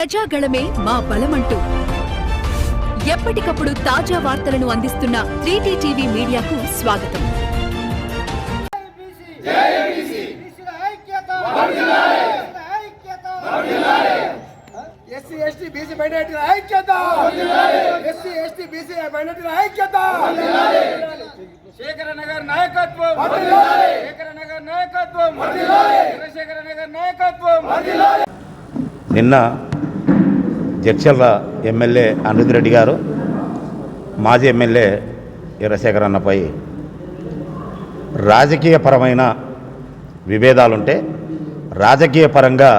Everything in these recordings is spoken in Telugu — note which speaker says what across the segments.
Speaker 1: ప్రజాగళమే మా బలమంటూ. ఎప్పటికప్పుడు తాజా వార్తలను అందిస్తున్న త్రీటీ టీవీ మీడియాకు స్వాగతం.
Speaker 2: బీసీల ఐక్యత బీసీల ఐక్యత ఎస్సీ ఎస్టీ బీసీ మైనార్టీల ఐక్యత! ఎస్సీ ఎస్టీ బీసీ మైనార్టీల ఐక్యత!
Speaker 3: శేఖర నగర్ నాయకత్వం! శేఖర నగర్ నాయకత్వం! చంద్రశేఖర నగర్ నాయకత్వం!
Speaker 4: నిన్న జడ్చర్ల ఎమ్మెల్యే అనిరుద్ రెడ్డి గారు మాజీ ఎమ్మెల్యే వీరశేఖర్ అన్నపై రాజకీయపరమైన విభేదాలుంటే రాజకీయపరంగా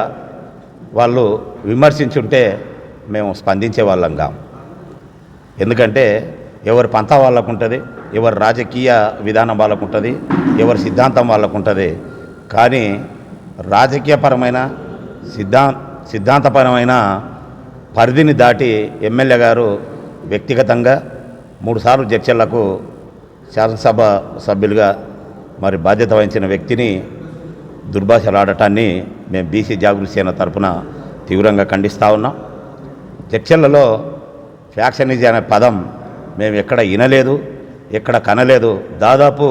Speaker 4: వాళ్ళు విమర్శించుంటే మేము స్పందించే వాళ్ళం కాం ఎందుకంటే ఎవరి పంత వాళ్ళకు ఉంటుంది ఎవరి రాజకీయ విధానం వాళ్ళకు ఉంటుంది ఎవరి సిద్ధాంతం వాళ్ళకు ఉంటుంది కానీ రాజకీయపరమైన సిద్ధాం సిద్ధాంతపరమైన పరిధిని దాటి ఎమ్మెల్యే గారు వ్యక్తిగతంగా మూడుసార్లు చర్చలకు శాసనసభ సభ్యులుగా మరి బాధ్యత వహించిన వ్యక్తిని దుర్భాషలాడటాన్ని మేము బీసీ జాగృతి సేన తరపున తీవ్రంగా ఖండిస్తూ ఉన్నాం. చర్చలలో ఫ్యాక్షనిజం అనే పదం మేము ఎక్కడ వినలేదు ఎక్కడ కనలేదు. దాదాపు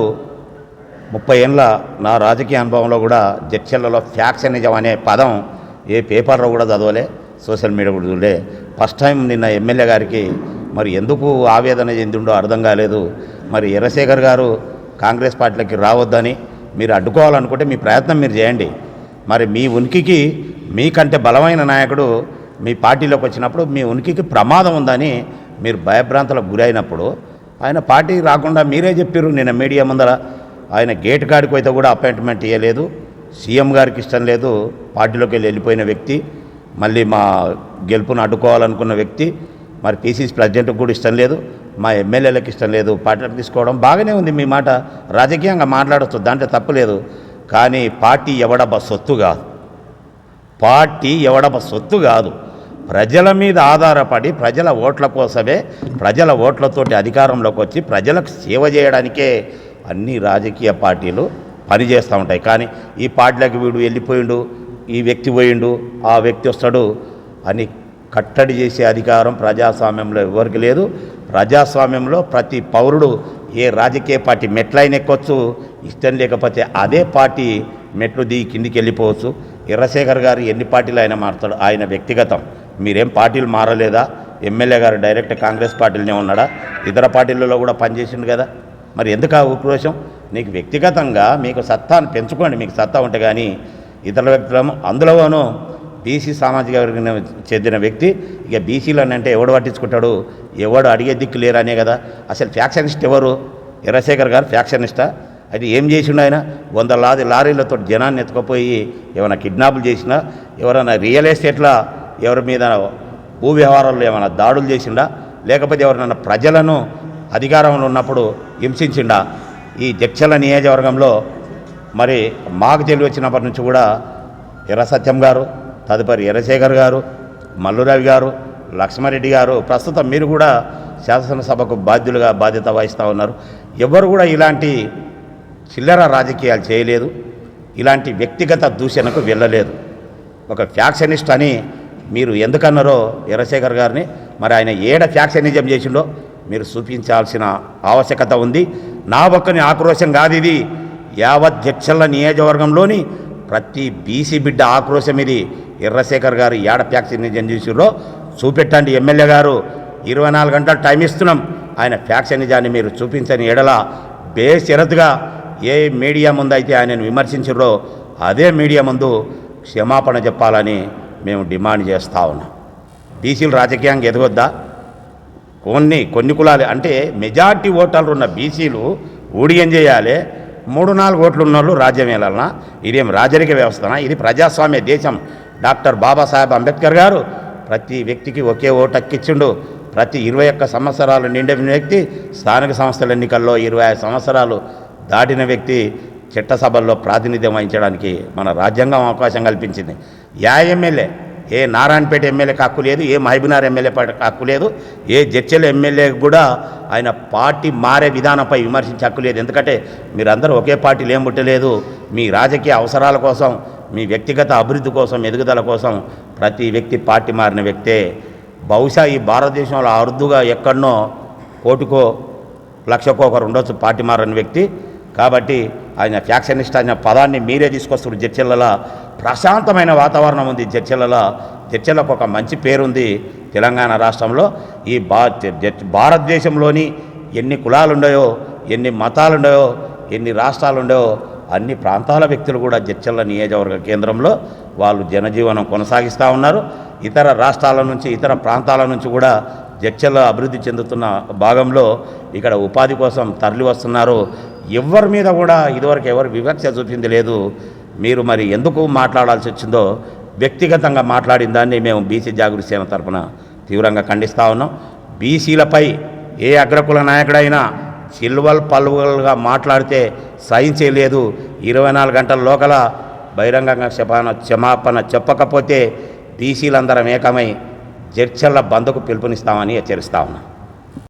Speaker 4: ముప్పై ఏళ్ళ నా రాజకీయ అనుభవంలో కూడా చర్చలలో ఫ్యాక్షనిజం అనే పదం ఏ పేపర్లో కూడా చదవలే. సోషల్ మీడియా కూడా చూడలే. ఫస్ట్ టైం నిన్న ఎమ్మెల్యే గారికి మరి ఎందుకు ఆవేదన చెందిండో అర్థం కాలేదు. మరి ఎర్రశేఖర్ గారు కాంగ్రెస్ పార్టీలకి రావద్దని మీరు అడ్డుకోవాలనుకుంటే మీ ప్రయత్నం మీరు చేయండి. మరి మీ ఉనికికి మీకంటే బలమైన నాయకుడు మీ పార్టీలోకి వచ్చినప్పుడు మీ ఉనికికి ప్రమాదం ఉందని మీరు భయభ్రాంతులకు గురైనప్పుడు ఆయన పార్టీ రాకుండా మీరే చెప్పారు నిన్న మీడియా ముందర. ఆయన గేట్ కాడికి అయితే కూడా అపాయింట్మెంట్ ఇవ్వలేదు సీఎం గారికి ఇష్టం లేదు. పార్టీలోకి వెళ్ళి వెళ్ళిపోయిన వ్యక్తి. మళ్ళీ మా గెలుపును అడ్డుకోవాలనుకున్న వ్యక్తి మరి పీసీసీ ప్రెసిడెంట్కి కూడా ఇష్టం లేదు మా ఎమ్మెల్యేలకు ఇష్టం లేదు పార్టీలకు తీసుకోవడం బాగానే ఉంది. మీ మాట రాజకీయంగా మాట్లాడచ్చు దాంట్లో తప్పలేదు కానీ పార్టీ ఎవడబ్బ సొత్తు కాదు. పార్టీ ఎవడబ్బ సొత్తు కాదు. ప్రజల మీద ఆధారపడి ప్రజల ఓట్ల కోసమే ప్రజల ఓట్లతోటి అధికారంలోకి వచ్చి ప్రజలకు సేవ చేయడానికే అన్ని రాజకీయ పార్టీలు పనిచేస్తూ ఉంటాయి. కానీ ఈ పార్టీలకు వీడు వెళ్ళిపోయిండు. ఈ వ్యక్తి పోయిండు ఆ వ్యక్తి వస్తాడు అని కట్టడి చేసే అధికారం ప్రజాస్వామ్యంలో ఎవరికి లేదు. ప్రజాస్వామ్యంలో ప్రతి పౌరుడు ఏ రాజకీయ పార్టీ మెట్లైన ఎక్కొచ్చు ఇష్టం లేకపోతే అదే పార్టీ మెట్లు దిగి కిందికి వెళ్ళిపోవచ్చు. ఎర్రశేఖర్ గారు ఎన్ని పార్టీలు ఆయన మారుతాడు? ఆయన వ్యక్తిగతం. మీరేం పార్టీలు మారలేదా? ఎమ్మెల్యే గారు డైరెక్ట్ కాంగ్రెస్ పార్టీలనే ఉన్నాడా? ఇతర పార్టీలలో కూడా పనిచేసిండు కదా. మరి ఎందుకు ఆ ఉక్రోషం? నీకు వ్యక్తిగతంగా మీకు సత్తాను పెంచుకోండి మీకు సత్తా ఉంటే కానీ ఇతర వ్యక్తులము అందులోనూ బీసీ సామాజిక వర్గం చెందిన వ్యక్తి ఇక బీసీలను అంటే ఎవడు పట్టించుకుంటాడు? ఎవడు అడిగే దిక్కు లేరనే కదా. అసలు ఫ్యాక్షనిస్ట్ ఎవరు? ఎర్రశేఖర్ గారు ఫ్యాక్షనిస్టా? అది ఏం చేసిండు ఆయన? వంద లారీలతో జనాన్ని ఎత్తుకుపోయి ఏమైనా కిడ్నాపులు చేసినా ఎవరైనా రియల్ ఎస్టేట్లో ఎవరి మీద భూ వ్యవహారాల్లో ఏమైనా దాడులు చేసిండా? లేకపోతే ఎవరైనా ప్రజలను అధికారంలో ఉన్నప్పుడు హింసించిండా? ఈ జక్షల నియోజకవర్గంలో మరి మాకు తెలివి వచ్చినప్పటి నుంచి కూడా ఎర్ర సత్యం గారు తదుపరి ఎర్రశేఖర్ గారు మల్లురవి గారు లక్ష్మారెడ్డి గారు ప్రస్తుతం మీరు కూడా శాసనసభకు బాధ్యులుగా బాధ్యత వహిస్తూ ఉన్నారు. ఎవరు కూడా ఇలాంటి చిల్లర రాజకీయాలు చేయలేదు. ఇలాంటి వ్యక్తిగత దూషణకు వెళ్ళలేదు. ఒక ఫ్యాక్షనిస్ట్ అని మీరు ఎందుకన్నారో ఎర్రశేఖర్ గారిని మరి ఆయన ఏడ ఫ్యాక్షనిజం చేసిండో మీరు చూపించాల్సిన ఆవశ్యకత ఉంది. నా ఒక్కని ఆక్రోశం కాదు ఇది. యావత్ జడ్చల్ల నియోజకవర్గంలోని ప్రతి బీసీ బిడ్డ ఆక్రోశం ఇది. ఎర్రశేఖర్ గారు ఏడ ఫ్యాక్షనిజం చేసిరో చూపెట్టండి ఎమ్మెల్యే గారు. ఇరవై నాలుగు గంటలు టైం ఇస్తున్నాం. ఆయన ఫ్యాక్షనిజాన్ని మీరు చూపించని ఎడల బేషరతుగా ఏ మీడియా ముందు అయితే ఆయనను విమర్శించారో అదే మీడియా ముందు క్షమాపణ చెప్పాలని మేము డిమాండ్ చేస్తూ ఉన్నాం. బీసీలు రాజకీయంగా ఎదగొద్దా? కొన్ని కొన్ని కులాలు అంటే మెజార్టీ ఓటర్లు ఉన్న బీసీలు ఊడియం చేయాలి. మూడు నాలుగు ఓట్లు ఉన్నోళ్ళు రాజ్యం వెళ్ళాలనా ఇదేం రాజరిక వ్యవస్థనా? ఇది ప్రజాస్వామ్య దేశం. డాక్టర్ బాబాసాహెబ్ అంబేద్కర్ గారు ప్రతి వ్యక్తికి ఒకే ఓటు హక్కిచ్చిండు. ప్రతి ఇరవై ఒక్క సంవత్సరాలు నిండిన వ్యక్తి స్థానిక సంస్థల ఎన్నికల్లో ఇరవై ఐదు సంవత్సరాలు దాటిన వ్యక్తి చట్టసభల్లో ప్రాతినిధ్యం వహించడానికి మన రాజ్యాంగం అవకాశం కల్పించింది. యా ఎమ్మెల్యే ఏ నారాయణపేట ఎమ్మెల్యేకి హక్కు లేదు ఏ మహబీనార్ ఎమ్మెల్యే హక్కు లేదు ఏ జడ్చల ఎమ్మెల్యేకి కూడా ఆయన పార్టీ మారే విధానంపై విమర్శించే హక్కు లేదు. ఎందుకంటే మీరందరూ ఒకే పార్టీలు ఏం పుట్టలేదు. మీ రాజకీయ అవసరాల కోసం మీ వ్యక్తిగత అభివృద్ధి కోసం ఎదుగుదల కోసం ప్రతి వ్యక్తి పార్టీ మారిన వ్యక్తే. బహుశా ఈ భారతదేశంలో అరుదుగా ఎక్కడనో కోటికో లక్షకో ఒకరు ఉండొచ్చు పార్టీ మారని వ్యక్తి. కాబట్టి ఆయన ఫ్యాక్షనిస్ట్ అనే పదాన్ని మీరే తీసుకొస్తున్నారు. జడ్చెలలో ప్రశాంతమైన వాతావరణం ఉంది. జడ్చెలలో జడ్చెలకు ఒక మంచి పేరుంది తెలంగాణ రాష్ట్రంలో. ఈ భా భారతదేశంలోని ఎన్ని కులాలు ఉన్నాయో ఎన్ని మతాలు ఉన్నాయో ఎన్ని రాష్ట్రాలు ఉన్నాయో అన్ని ప్రాంతాల వ్యక్తులు కూడా జడ్చెల్ల నియోజకవర్గ కేంద్రంలో వాళ్ళు జనజీవనం కొనసాగిస్తూ ఉన్నారు. ఇతర రాష్ట్రాల నుంచి ఇతర ప్రాంతాల నుంచి కూడా జడ్చెల్ల అభివృద్ధి చెందుతున్న భాగంలో ఇక్కడ ఉపాధి కోసం తరలి వస్తున్నారు ఎవరి మీద కూడా ఇదివరకు ఎవరు వివక్ష చూపింది లేదు. మీరు మరి ఎందుకు మాట్లాడాల్సి వచ్చిందో వ్యక్తిగతంగా మాట్లాడిన దాన్ని మేము బీసీ జాగృతి సేన తరపున తీవ్రంగా ఖండిస్తూ ఉన్నాం. బీసీలపై ఏ అగ్రకుల నాయకుడైనా చిల్వల్ పల్వలుగా మాట్లాడితే సహించేయలేదు ఇరవై నాలుగు గంటల లోకల బహిరంగంగా క్షమాపణ క్షమాపణ చెప్పకపోతే బీసీలందరం ఏకమై జడ్చర్ల బంద్కు పిలుపునిస్తామని హెచ్చరిస్తా ఉన్నాం.